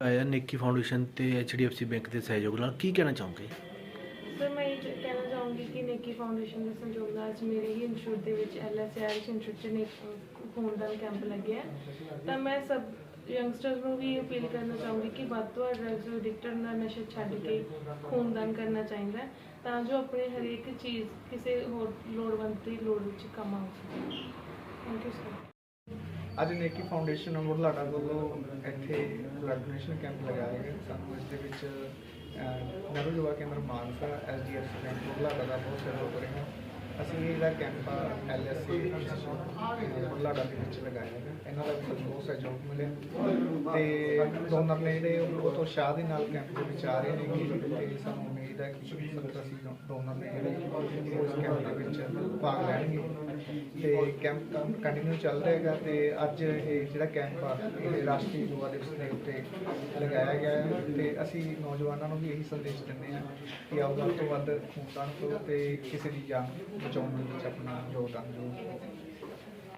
ਆਇਆ ਨੇਕੀ ਫਾਊਂਡੇਸ਼ਨ ਤੇ ਐਚਡੀਐਫਸੀ ਬੈਂਕ ਦੇ ਸਹਿਯੋਗ ਨਾਲ। ਕੀ ਕਹਿਣਾ ਚਾਹੋਗੇ? ਸਰ, ਮੈਂ ਇਹ ਕਹਿਣਾ ਚਾਹੂੰਗੀ ਕਿ ਨੇਕੀ ਫਾਊਂਡੇਸ਼ਨ ਦੇ ਸਹਿਯੋਗ ਨਾਲ ਅੱਜ ਮੇਰੇ ਹੀ ਇੰਸਟੀਚਿਊਟ ਦੇ ਵਿੱਚ ਐਲਐਸਆਰ ਇੰਸਟੀਚਿਊਟ 'ਚ ਨੇਕ ਖੂਨਦਾਨ ਕੈਂਪ ਲੱਗਿਆ ਤਾਂ ਮੈਂ ਸਭ ਯੰਗਸਟਰਸ ਨੂੰ ਵੀ ਅਪੀਲ ਕਰਨਾ ਚਾਹੂੰਗੀ ਕਿ ਵੱਧ ਤੋਂ ਵੱਧ ਡਰੱਗਸ ਐਡਿਕਟਡ ਨਾਲ ਨਸ਼ਾ ਛੱਡ ਕੇ ਖੂਨਦਾਨ ਕਰਨਾ ਚਾਹੀਦਾ ਹੈ ਤਾਂ ਜੋ ਆਪਣੀ ਹਰੇਕ ਚੀਜ਼ ਕਿਸੇ ਹੋਰ ਲੋੜਵੰਦ ਦੀ ਲੋੜ ਵਿੱਚ ਕੰਮ ਆ ਸਕੇ। ਥੈਂਕ ਯੂ ਸਰ ਅੱਜ ਨੇਕੀ ਫਾਊਂਡੇਸ਼ਨ ਬੁਢਲਾਡਾ ਵੱਲੋਂ ਇੱਥੇ ਬਲੱਡ ਡੋਨੇਸ਼ਨ ਕੈਂਪ ਲਗਾਇਆ ਗਿਆ। ਸਾਨੂੰ ਇਸ ਦੇ ਵਿੱਚ ਅਹ, ਯੁਵਾ ਕੇਂਦਰ ਮਾਨਸਾ ਐਸਡੀਐਫਸੀ ਬੈਂਕ ਬੁਢਲਾਡਾ ਦਾ ਬਹੁਤ ਸਹਿਯੋਗ ਰਿਹਾ। ਅਸੀਂ ਇਹਦਾ ਕੈਂਪ ਐਲਐਸਸੀ ਬੁਢਲਾਡਾ ਦੇ ਵਿੱਚ ਲਗਾਇਆ ਹੈ ਇਹਨਾਂ ਦਾ ਵੀ ਸਾਨੂੰ ਬਹੁਤ ਸਹਿਯੋਗ ਮਿਲਿਆ। ਤੇ ਡੋਨਰ ਨੇ ਜਿਹੜੇ ਉਹ ਬਹੁਤ ਦੇ ਨਾਲ ਕੈਂਪ ਦੇ ਵਿੱਚ ਆ ਰਹੇ ਨੇ ਕਿ ਤੇ ਸਾਨੂੰ ਉਮੀਦ ਹੈ ਕਿ 70 ਅਸੀਂ ਡੋਨਰ ਨੇ ਜਿਹੜੇ ਉਹ ਕੈਂਪ ਦੇ ਵਿੱਚ ਭਾਗ ਲੈਣਗੇ। ਤੇ ਕੈਂਪ ਕੰਟੀਨਿਊ ਚੱਲ ਰਿਹਾ ਹੈਗਾ ਤੇ ਅੱਜ ਇਹ ਜਿਹੜਾ ਕੈਂਪ ਆ, ਇਹ ਰਾਸ਼ਟਰੀ ਯੁਵਾ ਦਿਵਸ ਦੇ ਉੱਤੇ ਲਗਾਇਆ ਗਿਆ ਹੈ। ਤੇ ਅਸੀਂ ਨੌਜਵਾਨਾਂ ਨੂੰ ਵੀ ਇਹੀ ਸੰਦੇਸ਼ ਦਿੰਦੇ ਹਾਂ ਕਿ ਆਓ, ਵੱਧ ਤੋਂ ਵੱਧ ਖੂਨਦਾਨ ਕਰੋ ਤੇ ਕਿਸੇ ਦੀ ਜਾਨ ਬਚਾਉਣ ਦੇ ਵਿੱਚ ਆਪਣਾ ਯੋਗਦਾਨ ਦਿਓ।